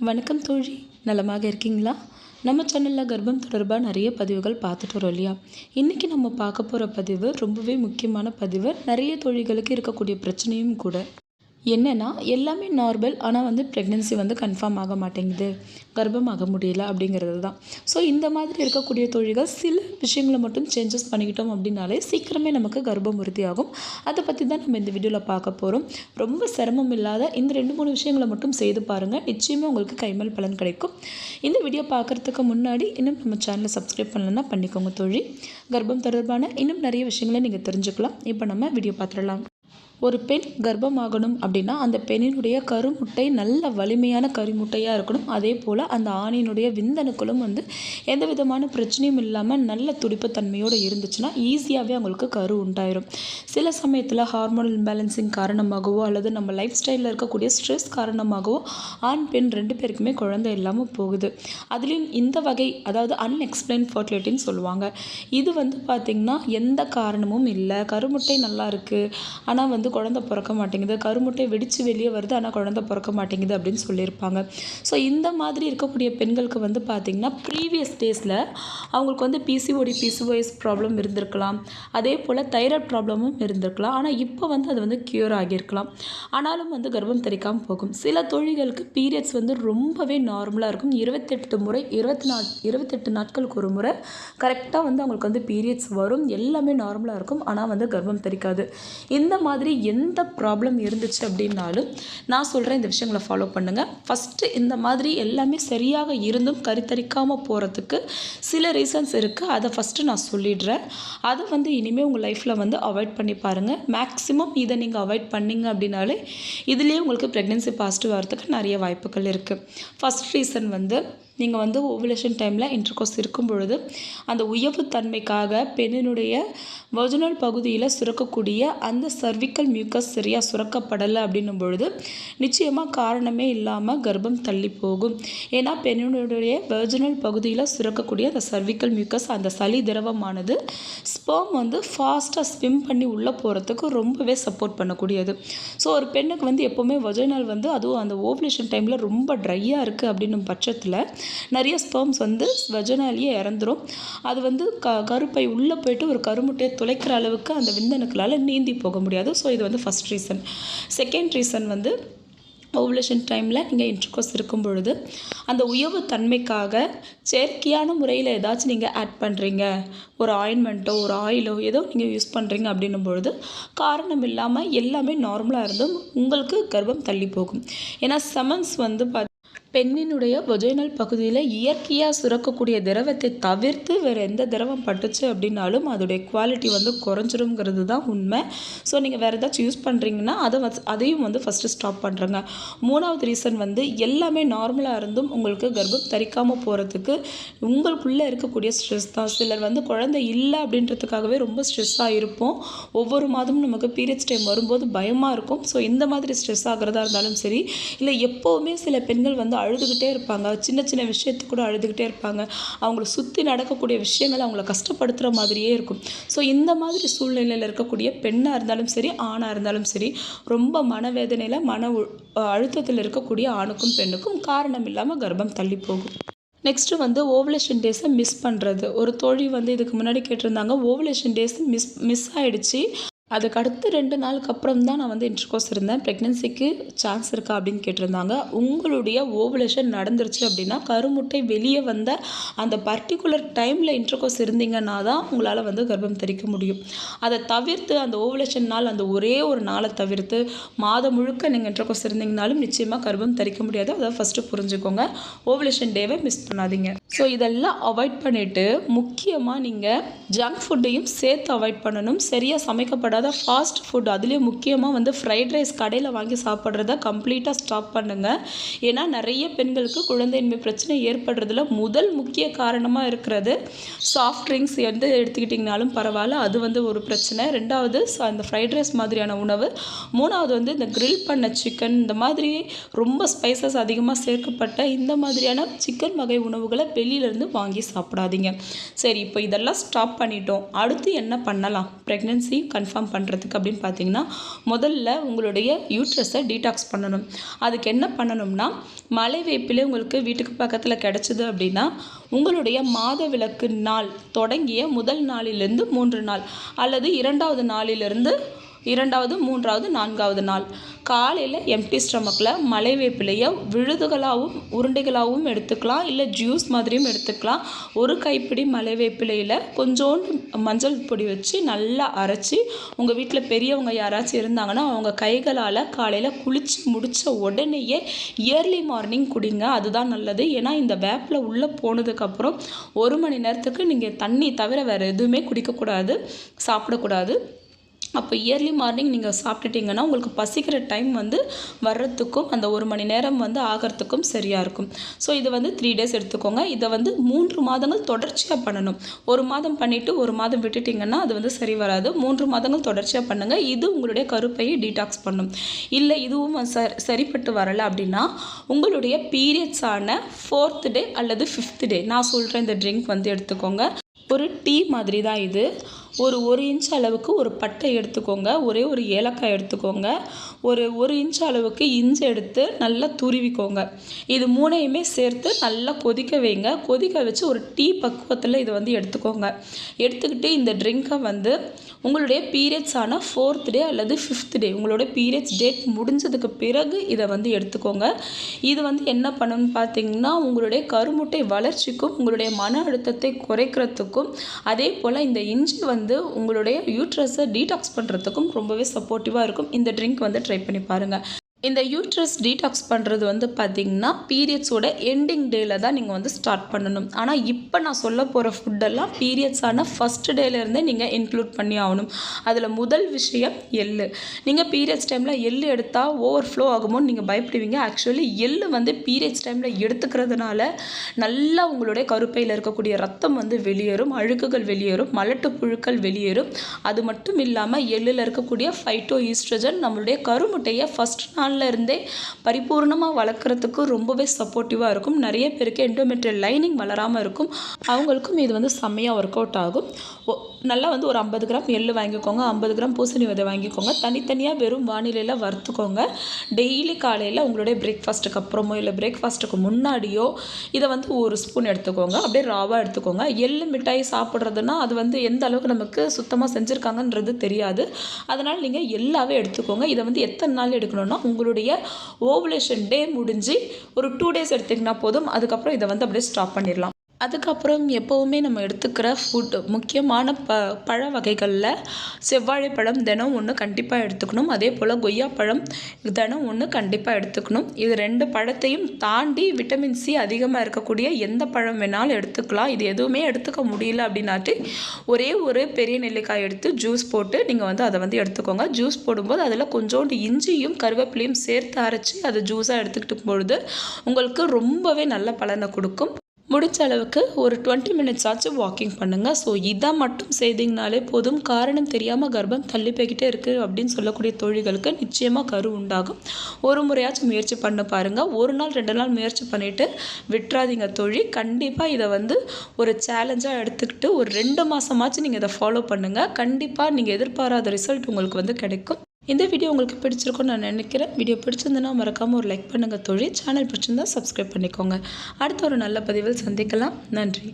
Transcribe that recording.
வணக்கம் தோழி. நலமாக இருக்கீங்களா? நம்ம சேனலில் கர்ப்பம் தொடர்பாக நிறைய பதிவுகள் பார்த்துட்டு வரோம் இல்லையா? இன்றைக்கி நம்ம பார்க்க போகிற பதிவு ரொம்பவே முக்கியமான பதிவு. நிறைய தோழிகளுக்கு இருக்கக்கூடிய பிரச்சனையும் கூட. என்னென்னா எல்லாமே நார்மல் ஆனால் வந்து ப்ரெக்னென்சி வந்து கன்ஃபார்ம் ஆக மாட்டேங்குது. கர்ப்பமாக முடியல அப்படிங்கிறது தான். ஸோ இந்த மாதிரி இருக்கக்கூடிய தொழில்கள் சில விஷயங்களை மட்டும் சேஞ்சஸ் பண்ணிக்கிட்டோம் அப்படின்னாலே சீக்கிரமே நமக்கு கர்ப்பம் உறுதியாகும் அதை பற்றி தான் நம்ம இந்த வீடியோவில் பார்க்க போகிறோம் ரொம்ப சிரமம் இல்லாத இந்த ரெண்டு மூணு விஷயங்களை மட்டும் செய்து பாருங்கள் நிச்சயமாக உங்களுக்கு கைமல் பலன் கிடைக்கும். இந்த வீடியோ பார்க்குறதுக்கு முன்னாடி இன்னும் நம்ம சேனலை சப்ஸ்கிரைப் பண்ணலன்னா பண்ணிக்கோங்க தொழில் கர்ப்பம் தொடர்பான இன்னும் நிறைய விஷயங்களை நீங்கள் தெரிஞ்சுக்கலாம். இப்போ நம்ம வீடியோ பார்த்துடலாம். ஒரு பெண் கர்ப்பமாகணும் அப்படின்னா அந்த பெண்ணினுடைய கருமுட்டை நல்ல வலிமையான கருமுட்டையாக இருக்கணும். அதே போல் அந்த ஆணினுடைய விந்தணுக்களும் வந்து எந்த விதமான பிரச்சனையும் இல்லாமல் நல்ல துடிப்பு தன்மையோடு இருந்துச்சுன்னா ஈஸியாகவே அவங்களுக்கு கரு உண்டாயிரும். சில சமயத்தில் ஹார்மோனல் இம்பேலன்சிங் காரணமாகவோ அல்லது நம்ம லைஃப் ஸ்டைலில் இருக்கக்கூடிய ஸ்ட்ரெஸ் காரணமாகவோ ஆண் பெண் ரெண்டு பேருக்குமே குழந்தை இல்லாமல் போகுது. அதுலேயும் இந்த வகை அதாவது அன்எக்ஸ்பிளைன் ஃபர்டிலிட்டின்னு சொல்லுவாங்க. இது வந்து பார்த்திங்கன்னா எந்த காரணமும் இல்லை. கருமுட்டை நல்லா இருக்குது ஆனால் வந்து குழந்த பிறக்க மாட்டேங்குது. கருமுட்டை வெடித்து வெளியே வருது ஆனால் குழந்த பிறக்க மாட்டேங்குது அப்படின்னு சொல்லியிருப்பாங்க. ஸோ இந்த மாதிரி இருக்கக்கூடிய பெண்களுக்கு வந்து பார்த்திங்கன்னா ப்ரீவியஸ் டேஸில் அவங்களுக்கு வந்து பிசிஓடி பிசிஓஎஸ் ப்ராப்ளம் இருந்திருக்கலாம். அதே போல் தைராய்ட் ப்ராப்ளமும் இருந்திருக்கலாம். ஆனால் இப்போ வந்து அது வந்து க்யூர் ஆகியிருக்கலாம். ஆனாலும் வந்து கர்ப்பம் தெரிக்காமல் போகும். சில தொழில்களுக்கு பீரியட்ஸ் வந்து ரொம்பவே நார்மலாக இருக்கும். இருபத்தெட்டு முறை இருபத்தி நாட் இருபத்தெட்டு நாட்களுக்கு ஒரு முறை கரெக்டாக வந்து அவங்களுக்கு வந்து பீரியட்ஸ் வரும். எல்லாமே நார்மலாக இருக்கும். ஆனால் வந்து கர்ப்பம் தெரிக்காது இந்த மாதிரி எந்த ப்ராப்ளம் இருந்துச்சு அப்படின்னாலும் நான் சொல்கிறேன் இந்த விஷயங்களை ஃபாலோ பண்ணுங்கள் ஃபஸ்ட்டு இந்த மாதிரி எல்லாமே சரியாக இருந்தும் கருத்தரிக்காமல் போகிறதுக்கு சில ரீசன்ஸ் இருக்குது அதை ஃபஸ்ட்டு நான் சொல்லிடுறேன். அதை வந்து இனிமேல் உங்கள் லைஃப்பில் வந்து அவாய்ட் பண்ணி பாருங்கள் மேக்ஸிமம் இதை நீங்கள் அவாய்ட் பண்ணிங்க அப்படின்னாலே இதுலேயே உங்களுக்கு ப்ரெக்னென்சி பாசிட்டிவ் வரதுக்கு நிறைய வாய்ப்புகள் இருக்குது ஃபஸ்ட் ரீசன் வந்து நீங்கள் வந்து ஓவலேஷன் டைமில் இன்டர்கோஸ் இருக்கும் பொழுது அந்த உயவு தன்மைக்காக பெண்ணினுடைய வஜுனல் பகுதியில் சுரக்கக்கூடிய அந்த சர்விக்கல் மியூக்கஸ் சரியாக சுரக்கப்படலை அப்படின்னும் பொழுது நிச்சயமாக காரணமே இல்லாமல் கர்ப்பம் தள்ளி போகும். ஏன்னா பெண்ணினுடைய வெர்ஜினல் பகுதியில் சுரக்கக்கூடிய அந்த சர்விக்கல் மியூக்கஸ் அந்த சளி திரவமானது ஸ்பேம் வந்து ஃபாஸ்ட்டாக ஸ்விம் பண்ணி உள்ளே போகிறதுக்கு ரொம்பவே சப்போர்ட் பண்ணக்கூடியது. ஸோ ஒரு பெண்ணுக்கு வந்து எப்போவுமே வஜைனல் வந்து அதுவும் அந்த ஓவலேஷன் டைமில் ரொம்ப ட்ரையாக இருக்குது அப்படின்னும் பட்சத்தில் நிறைய ஸ்பெர்ம்ஸ் வந்து வஜனாலேயே இறந்துரும். அது வந்து க கருப்பை உள்ளே போயிட்டு ஒரு கருமுட்டையை துளைக்கிற அளவுக்கு அந்த விந்தணுக்களால் நீந்தி போக முடியாது. ஸோ இது வந்து ஃபஸ்ட் ரீசன் செகண்ட் ரீசன் வந்து ஓவுலேஷன் டைமில் நீங்கள் இன்ட்ரகோஸ் இருக்கும் பொழுது அந்த உயவு தன்மைக்காக செயற்கையான முறையில் ஏதாச்சும் நீங்கள் ஆட் பண்ணுறீங்க ஒரு ஆயின்மெண்ட்டோ ஒரு ஆயிலோ ஏதோ நீங்கள் யூஸ் பண்ணுறீங்க அப்படின்னும் பொழுது காரணம் இல்லாமல் எல்லாமே நார்மலாக இருந்தும் உங்களுக்கு கர்ப்பம் தள்ளி போகும். ஏன்னா செமன்ஸ் வந்து பார்த்து பெண்ணினுடைய வொஜைனல் பகுதியில் இயற்கையாக சுரக்கக்கூடிய திரவத்தை தவிர்த்து வேறு எந்த திரவம் பட்டுச்சு அப்படின்னாலும் அதோடைய குவாலிட்டி வந்து குறைஞ்சிருங்கிறது தான் உண்மை. ஸோ நீங்கள் வேறு ஏதாச்சும் யூஸ் பண்ணுறீங்கன்னா அதை வச்சு அதையும் வந்து ஃபஸ்ட்டு ஸ்டாப் பண்ணுறங்க மூணாவது ரீசன் வந்து எல்லாமே நார்மலாக இருந்தும் உங்களுக்கு கர்ப்பம் தரிக்காமல் போகிறதுக்கு உங்களுக்குள்ளே இருக்கக்கூடிய ஸ்ட்ரெஸ் தான். சிலர் வந்து குழந்தை இல்லை அப்படின்றதுக்காகவே ரொம்ப ஸ்ட்ரெஸ்ஸாக இருப்போம். ஒவ்வொரு மாதமும் நமக்கு பீரியட்ஸ் டைம் வரும்போது பயமாக இருக்கும். ஸோ இந்த மாதிரி ஸ்ட்ரெஸ் ஆகிறதா இருந்தாலும் சரி இல்லை எப்போவுமே சில பெண்கள் வந்து அழுதுகிட்டே இருப்பாங்க. சின்ன சின்ன விஷயத்துக்கு கூட அழுதுகிட்டே இருப்பாங்க. அவங்கள சுற்றி நடக்கக்கூடிய விஷயங்கள் அவங்கள கஷ்டப்படுத்துகிற மாதிரியே இருக்கும். ஸோ இந்த மாதிரி சூழ்நிலையில் இருக்கக்கூடிய பெண்ணாக இருந்தாலும் சரி ஆணாக இருந்தாலும் சரி ரொம்ப மனவேதனையில் மன அழுத்தத்தில் இருக்கக்கூடிய ஆணுக்கும் பெண்ணுக்கும் காரணம் இல்லாமல் கர்ப்பம் தள்ளி போகும். நெக்ஸ்ட்டு வந்து ஓவலேஷன் டேஸை மிஸ் பண்ணுறது ஒரு தோழி வந்து இதுக்கு முன்னாடி கேட்டிருந்தாங்க ஓவலேஷன் டேஸ் மிஸ் மிஸ் ஆகிடுச்சு அதுக்கு அடுத்து ரெண்டு நாளுக்கு அப்புறம் தான் நான் வந்து இன்டர்கோர்ஸ் இருந்தேன். ப்ரெக்னென்சிக்கு சான்ஸ் இருக்கா அப்படின்னு கேட்டிருந்தாங்க. உங்களுடைய ஓவுலேஷன் நடந்துருச்சு அப்படின்னா கருமுட்டை வெளியே வந்த அந்த பர்டிகுலர் டைமில் இன்டர்கோர்ஸ் இருந்தீங்கன்னா தான் உங்களால் வந்து கர்ப்பம் தெரிக்க முடியும். அதை தவிர்த்து அந்த ஓவுலேஷன் நாள் அந்த ஒரே ஒரு நாளை தவிர்த்து மாதம் முழுக்க நீங்கள் இன்டர்கோர்ஸ் இருந்தீங்கனாலும் நிச்சயமாக கர்ப்பம் தெரிக்க முடியாது. அதை ஃபஸ்ட்டு புரிஞ்சுக்கோங்க. ஓவுலேஷன் டேவை மிஸ் பண்ணாதீங்க. ஸோ இதெல்லாம் அவாய்ட் பண்ணிவிட்டு முக்கியமாக நீங்கள் ஜங்க் ஃபுட்டையும் சேர்த்து அவாய்ட் பண்ணணும். சரியாக சமைக்கப்பட அதாவது ஃபாஸ்ட் ஃபுட் அதுலேயும் முக்கியமாக வந்து ஃப்ரைட் ரைஸ் கடையில் வாங்கி சாப்பிட்றத கம்ப்ளீட்டாக ஸ்டாப் பண்ணுங்கள் ஏன்னா நிறைய பெண்களுக்கு குழந்தையின்மை பிரச்சனை ஏற்படுறதுல முதல் முக்கிய காரணமாக இருக்கிறது சாஃப்ட் ட்ரிங்க்ஸ் எந்த எடுத்துக்கிட்டிங்கனாலும் பரவாயில்ல அது வந்து ஒரு பிரச்சனை. ரெண்டாவது அந்த ஃப்ரைட் ரைஸ் மாதிரியான உணவு. மூணாவது வந்து இந்த க்ரில் பண்ண சிக்கன் இந்த மாதிரி ரொம்ப ஸ்பைசஸ் அதிகமாக சேர்க்கப்பட்ட இந்த மாதிரியான சிக்கன் வகை உணவுகளை வெளியிலேருந்து வாங்கி சாப்பிடாதீங்க. சரி இப்போ இதெல்லாம் ஸ்டாப் பண்ணிட்டோம். அடுத்து என்ன பண்ணலாம்? ப்ரெக்னென்சி கன்ஃபார்ம் இல்லாமல் பண்ணுறதுக்கு அப்படின்னு பார்த்தீங்கன்னா முதல்ல உங்களுடைய யூட்ரஸை டீடாக்ஸ் பண்ணணும். அதுக்கு என்ன பண்ணணும்னா மலை வேப்பிலே உங்களுக்கு வீட்டுக்கு பக்கத்தில் கிடச்சிது அப்படின்னா உங்களுடைய மாத விளக்கு நாள் தொடங்கிய முதல் நாளிலிருந்து மூன்று நாள் அல்லது இரண்டாவது நாளிலிருந்து இரண்டாவது மூன்றாவது நான்காவது நாள். காலையில் எம்டி ஸ்டமக்கில் மலை வேப்பிலையை விழுதுகளாகவும் உருண்டைகளாகவும் எடுத்துக்கலாம். இல்லை ஜூஸ் மாதிரியும் எடுத்துக்கலாம். ஒரு கைப்பிடி மலை வேப்பிலையில் கொஞ்சோண்டு மஞ்சள் பொடி வச்சு நல்லா அரைச்சி உங்கள் வீட்டில் பெரியவங்க யாராச்சும் இருந்தாங்கன்னா அவங்க கைகளால் காலையில் குளித்து முடித்த உடனேயே இயர்லி மார்னிங் குடிங்க. அதுதான் நல்லது. ஏன்னா இந்த வேப்பில் உள்ளே போனதுக்கப்புறம் ஒரு மணி நேரத்துக்கு நீங்கள் தண்ணி தவிர வேறு எதுவுமே குடிக்கக்கூடாது சாப்பிடக்கூடாது. அப்போ இயர்லி மார்னிங் நீங்கள் சாப்பிட்டுட்டிங்கன்னா உங்களுக்கு பசிக்கிற டைம் வந்து வர்றதுக்கும் அந்த ஒரு மணி நேரம் வந்து ஆகிறதுக்கும் சரியாக இருக்கும். ஸோ இது வந்து த்ரீ டேஸ் எடுத்துக்கோங்க. இதை வந்து மூன்று மாதங்கள் தொடர்ச்சியாக பண்ணணும். ஒரு மாதம் பண்ணிவிட்டு ஒரு மாதம் விட்டுட்டிங்கன்னா அது வந்து சரி வராது. மூன்று மாதங்கள் தொடர்ச்சியாக பண்ணுங்கள் இது உங்களுடைய கருப்பையை டீடாக்ஸ் பண்ணும். இல்லை இதுவும் ச சரிப்பட்டு வரலை அப்படின்னா உங்களுடைய பீரியட்ஸான ஃபோர்த் டே அல்லது ஃபிஃப்த் டே நான் சொல்கிற இந்த ட்ரிங்க் வந்து எடுத்துக்கோங்க. ஒரு டீ மாதிரி தான் இது. ஒரு ஒரு இன்ச் அளவுக்கு ஒரு பட்டை எடுத்துக்கோங்க. ஒரே ஒரு ஏலக்காய் எடுத்துக்கோங்க. ஒரு ஒரு இன்ச் அளவுக்கு இஞ்சி எடுத்து நல்லா துருவிக்கோங்க. இது மூணையுமே சேர்த்து நல்லா கொதிக்க வைங்க. கொதிக்க வச்சு ஒரு டீ பக்குவத்தில் இதை வந்து எடுத்துக்கோங்க. எடுத்துக்கிட்டு இந்த ட்ரிங்கை வந்து உங்களுடைய பீரியட்ஸ் ஆனால் ஃபோர்த் டே அல்லது ஃபிஃப்த் டே உங்களோட பீரியட்ஸ் டேட் முடிஞ்சதுக்கு பிறகு இதை வந்து எடுத்துக்கோங்க. இது வந்து என்ன பண்ணணும்னு பார்த்தீங்கன்னா உங்களுடைய கருமுட்டை வளர்ச்சிக்கும் உங்களுடைய மன அழுத்தத்தை குறைக்கிறதுக்கும் அதே போல் இந்த இஞ்சி வந்து உங்களுடைய யூட்ரஸை டீடாக்ஸ் பண்ணுறதுக்கும் ரொம்பவே சப்போர்ட்டிவாக இருக்கும். இந்த ட்ரிங்க் வந்து ட்ரை பண்ணி பாருங்கள் இந்த யூட்ரஸ் டீடாக்ஸ் பண்ணுறது வந்து பார்த்திங்கன்னா பீரியட்ஸோட எண்டிங் டேயில் தான் நீங்கள் வந்து ஸ்டார்ட் பண்ணணும். ஆனால் இப்போ நான் சொல்ல போகிற ஃபுட்டெல்லாம் பீரியட்ஸான ஃபஸ்ட் டேலேருந்தே நீங்கள் இன்க்ளூட் பண்ணி ஆகணும். அதில் முதல் விஷயம் எள்ளு. நீங்கள் பீரியட்ஸ் டைமில் எள்ளு எடுத்தால் ஓவர் ஃப்ளோ ஆகுமோன்னு நீங்கள் பயப்படுவீங்க. ஆக்சுவலி எள்ளு வந்து பீரியட்ஸ் டைமில் எடுத்துக்கிறதுனால நல்லா உங்களுடைய கருப்பையில் இருக்கக்கூடிய ரத்தம் வந்து வெளியேறும் அழுக்குகள் வெளியேறும் மலட்டு புழுக்கள் வெளியேறும். அது மட்டும் இல்லாமல் எள்ளில் இருக்கக்கூடிய ஃபைட்டோ ஈஸ்ட்ரஜன் நம்மளுடைய கருமுட்டையை ஃபஸ்ட் நாள் நாளில் இருந்தே பரிபூர்ணமாக வளர்க்குறதுக்கு ரொம்பவே சப்போர்ட்டிவாக இருக்கும். நிறைய பேருக்கு எண்டோமெட்ரியல் லைனிங் வளராமல் இருக்கும். அவங்களுக்கும் இது வந்து செம்மையாக ஒர்க் அவுட் ஆகும் நல்லா வந்து ஒரு ஐம்பது கிராம் எள்ளு வாங்கிக்கோங்க. ஐம்பது கிராம் பூசணி விதை வாங்கிக்கோங்க. தனித்தனியாக வெறும் வானிலையில் வறுத்துக்கோங்க. டெய்லி காலையில் உங்களுடைய பிரேக்ஃபாஸ்ட்டுக்கு அப்புறமோ இல்லை பிரேக்ஃபாஸ்ட்டுக்கு முன்னாடியோ இதை வந்து ஒரு ஸ்பூன் எடுத்துக்கோங்க. அப்படியே ராவாக எடுத்துக்கோங்க. எள்ளு மிட்டாய் சாப்பிட்றதுனா அது வந்து எந்த அளவுக்கு நமக்கு சுத்தமாக செஞ்சுருக்காங்கன்றது தெரியாது. அதனால் நீங்கள் எல்லாவே எடுத்துக்கோங்க. இதை வந்து எத்தனை நாள் எடுக்கணும்னா உங்களுடைய ஓவலேஷன் டே முடிஞ்சு ஒரு டூ டேஸ் எடுத்திங்கன்னா போதும். அதுக்கப்புறம் இதை வந்து அப்படியே ஸ்டாப் பண்ணிடலாம். அதுக்கப்புறம் எப்போவுமே நம்ம எடுத்துக்கிற ஃபுட் முக்கியமான ப பழ வகைகளில் செவ்வாழைப்பழம் தினம் ஒன்று கண்டிப்பாக எடுத்துக்கணும். அதே போல் கொய்யாப்பழம் தினம் ஒன்று கண்டிப்பாக எடுத்துக்கணும். இது ரெண்டு பழத்தையும் தாண்டி விட்டமின் சி அதிகமாக இருக்கக்கூடிய எந்த பழம் வேணாலும் எடுத்துக்கலாம். இது எதுவுமே எடுத்துக்க முடியல அப்படின்னாட்டு ஒரே ஒரு பெரிய நெல்லிக்காய் எடுத்து ஜூஸ் போட்டு நீங்கள் வந்து அதை வந்து எடுத்துக்கோங்க. ஜூஸ் போடும்போது அதில் கொஞ்சோண்டு இஞ்சியும் கருவேப்பிலையும் சேர்த்து அரைச்சி அதை ஜூஸாக எடுத்துக்கிட்டு பொழுது உங்களுக்கு ரொம்பவே நல்ல பலனை கொடுக்கும். முடிஞ்ச அளவுக்கு ஒரு டுவெண்ட்டி மினிட்ஸ் ஆச்சு வாக்கிங் பண்ணுங்கள் ஸோ இதை மட்டும் செய்தீங்கனாலே போதும். காரணம் தெரியாமல் கர்ப்பம் தள்ளி போய்கிட்டே இருக்குது அப்படின்னு சொல்லக்கூடிய தொழில்களுக்கு நிச்சயமாக கரு உண்டாகும். ஒரு முறையாச்சும் முயற்சி பண்ண பாருங்கள் ஒரு நாள் ரெண்டு நாள் முயற்சி பண்ணிவிட்டு விட்டுறாதீங்க தொழில் கண்டிப்பாக இதை வந்து ஒரு சேலஞ்சாக எடுத்துக்கிட்டு ஒரு ரெண்டு மாதமாச்சும் நீங்கள் இதை ஃபாலோ பண்ணுங்கள் கண்டிப்பாக நீங்கள் எதிர்பாராத ரிசல்ட் உங்களுக்கு வந்து கிடைக்கும். இந்த வீடியோ உங்களுக்கு பிடிச்சிருக்கும்னு நான் நினைக்கிறேன். வீடியோ பிடிச்சிருந்தனா மறக்காமல் ஒரு லைக் பண்ணுங்கள் தொழில் சேனல் பிடிச்சிருந்தா சப்ஸ்கிரைப் பண்ணிக்கோங்க. அடுத்த ஒரு நல்ல பதிவில் சந்திக்கலாம். நன்றி.